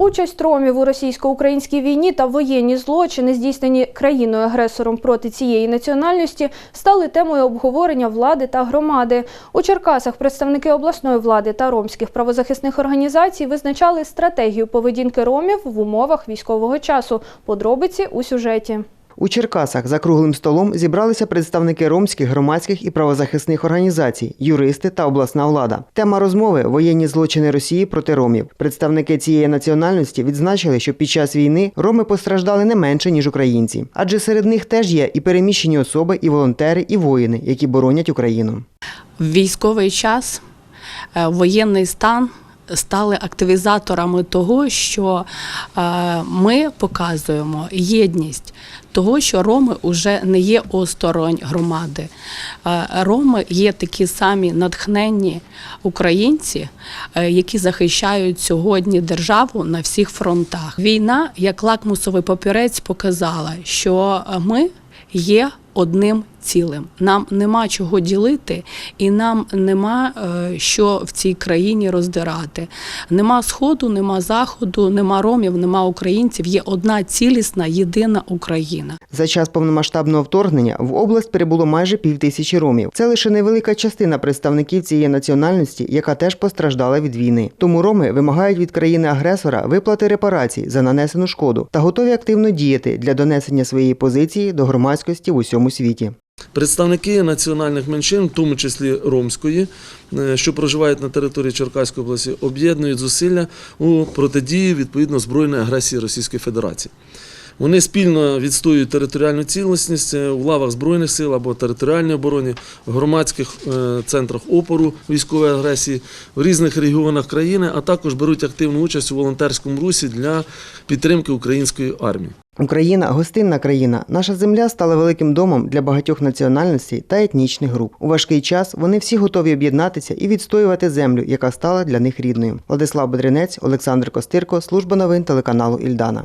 Участь ромів у російсько-українській війні та воєнні злочини, здійснені країною-агресором проти цієї національності, стали темою обговорення влади та громади. У Черкасах представники обласної влади та ромських правозахисних організацій визначали стратегію поведінки ромів в умовах військового часу. Подробиці у сюжеті. У Черкасах за круглим столом зібралися представники ромських громадських і правозахисних організацій, юристи та обласна влада. Тема розмови воєнні злочини Росії проти ромів. Представники цієї національності відзначили, що під час війни роми постраждали не менше ніж українці, адже серед них теж є і переміщені особи, і волонтери, і воїни, які боронять Україну. військовий час е, воєнний стан стали активізаторами того, що е, ми показуємо єдність того, що роми вже не є осторонь громади. Е, Роми є такі самі натхненні українці, е, які захищають сьогодні державу на всіх фронтах. Війна, як лакмусовий папірець, показала, що ми є одним цілим. Нам нема чого ділити, і нам нема е, що в цій країні роздирати. Нема сходу, нема заходу, нема ромів, нема українців. Є одна цілісна, єдина Україна. За час повномасштабного вторгнення в область перебуло майже півтисячі ромів. Це лише невелика частина представників цієї національності, яка теж постраждала від війни. Тому роми вимагають від країни-агресора виплати репарацій за нанесену шкоду та готові активно діяти для донесення своєї позиції до громадськості в усьому світі. Представники національних меншин, в тому числі ромської, е, що проживають на території Черкаської області, об'єднують зусилля у протидії відповідно збройної агресії Російської Федерації. Вони спільно відстоюють територіальну цілісність е, у лавах збройних сил або територіальній обороні, в громадських е, центрах опору військової агресії в різних регіонах країни, а також беруть активну участь у волонтерському русі для підтримки української армії. Україна гостинна країна. Наша земля стала великим домом для багатьох національностей та етнічних груп. У важкий час вони всі готові об'єднатися і відстоювати землю, яка стала для них рідною. Владислав Бедренець, Олександр Костирко, служба новин телеканалу Ільдана.